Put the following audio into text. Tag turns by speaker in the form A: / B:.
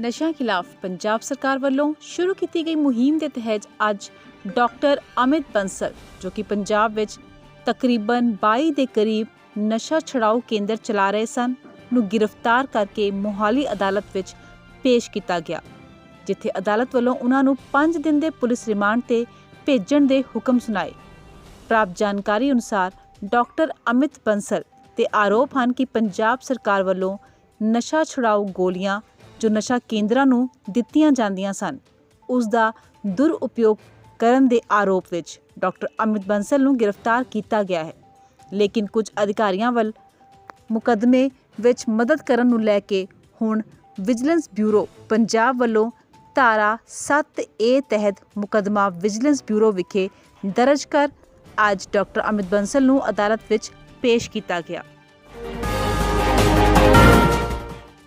A: ਨਸ਼ਿਆਂ ਖਿਲਾਫ ਪੰਜਾਬ ਸਰਕਾਰ ਵੱਲੋਂ ਸ਼ੁਰੂ ਕੀਤੀ ਗਈ ਮੁਹਿੰਮ ਦੇ ਤਹਿਤ ਅੱਜ ਡਾਕਟਰ ਅਮਿਤ ਬੰਸਲ, ਜੋ ਕਿ ਪੰਜਾਬ ਵਿੱਚ ਤਕਰੀਬਨ 22 ਦੇ ਕਰੀਬ ਨਸ਼ਾ ਛੁਡਾਊ ਕੇਂਦਰ ਚਲਾ ਰਹੇ ਸਨ, ਨੂੰ ਗ੍ਰਿਫਤਾਰ ਕਰਕੇ ਮੋਹਾਲੀ ਅਦਾਲਤ ਵਿੱਚ ਪੇਸ਼ ਕੀਤਾ ਗਿਆ, ਜਿੱਥੇ ਅਦਾਲਤ ਵੱਲੋਂ ਉਹਨਾਂ ਨੂੰ 5 ਦਿਨ ਦੇ ਪੁਲਿਸ ਰਿਮਾਂਡ ਤੇ ਭੇਜਣ ਦੇ ਹੁਕਮ ਸੁਣਾਏ। ਪ੍ਰਾਪਤ ਜਾਣਕਾਰੀ ਅਨੁਸਾਰ, ਡਾਕਟਰ ਅਮਿਤ ਬੰਸਲ ਤੇ ਆਰੋਪ ਹਨ ਕਿ ਪੰਜਾਬ ਸਰਕਾਰ ਵੱਲੋਂ ਨਸ਼ਾ ਛੁਡਾਊ ਗੋਲੀਆਂ ਜੋ ਨਸ਼ਾ ਕੇਂਦਰਾਂ ਨੂੰ ਦਿੱਤੀਆਂ ਜਾਂਦੀਆਂ ਸਨ, ਉਸ ਦਾ ਦੁਰਉਪਯੋਗ ਕਰਨ ਦੇ ਆਰੋਪ ਵਿੱਚ ਡਾਕਟਰ ਅਮਿਤ ਬੰਸਲ ਨੂੰ ਗ੍ਰਿਫਤਾਰ ਕੀਤਾ ਗਿਆ ਹੈ। ਲੇਕਿਨ ਕੁਝ ਅਧਿਕਾਰੀਆਂ ਵੱਲ ਮੁਕੱਦਮੇ ਵਿੱਚ ਮਦਦ ਕਰਨ ਨੂੰ ਲੈ ਕੇ ਹੁਣ ਵਿਜੀਲੈਂਸ ਬਿਊਰੋ ਪੰਜਾਬ ਵੱਲੋਂ ਧਾਰਾ 7A ਤਹਿਤ ਮੁਕੱਦਮਾ ਵਿਜੀਲੈਂਸ ਬਿਊਰੋ ਵਿਖੇ ਦਰਜ ਕਰ ਅੱਜ ਡਾਕਟਰ ਅਮਿਤ ਬੰਸਲ ਨੂੰ ਅਦਾਲਤ ਵਿੱਚ ਪੇਸ਼ ਕੀਤਾ ਗਿਆ।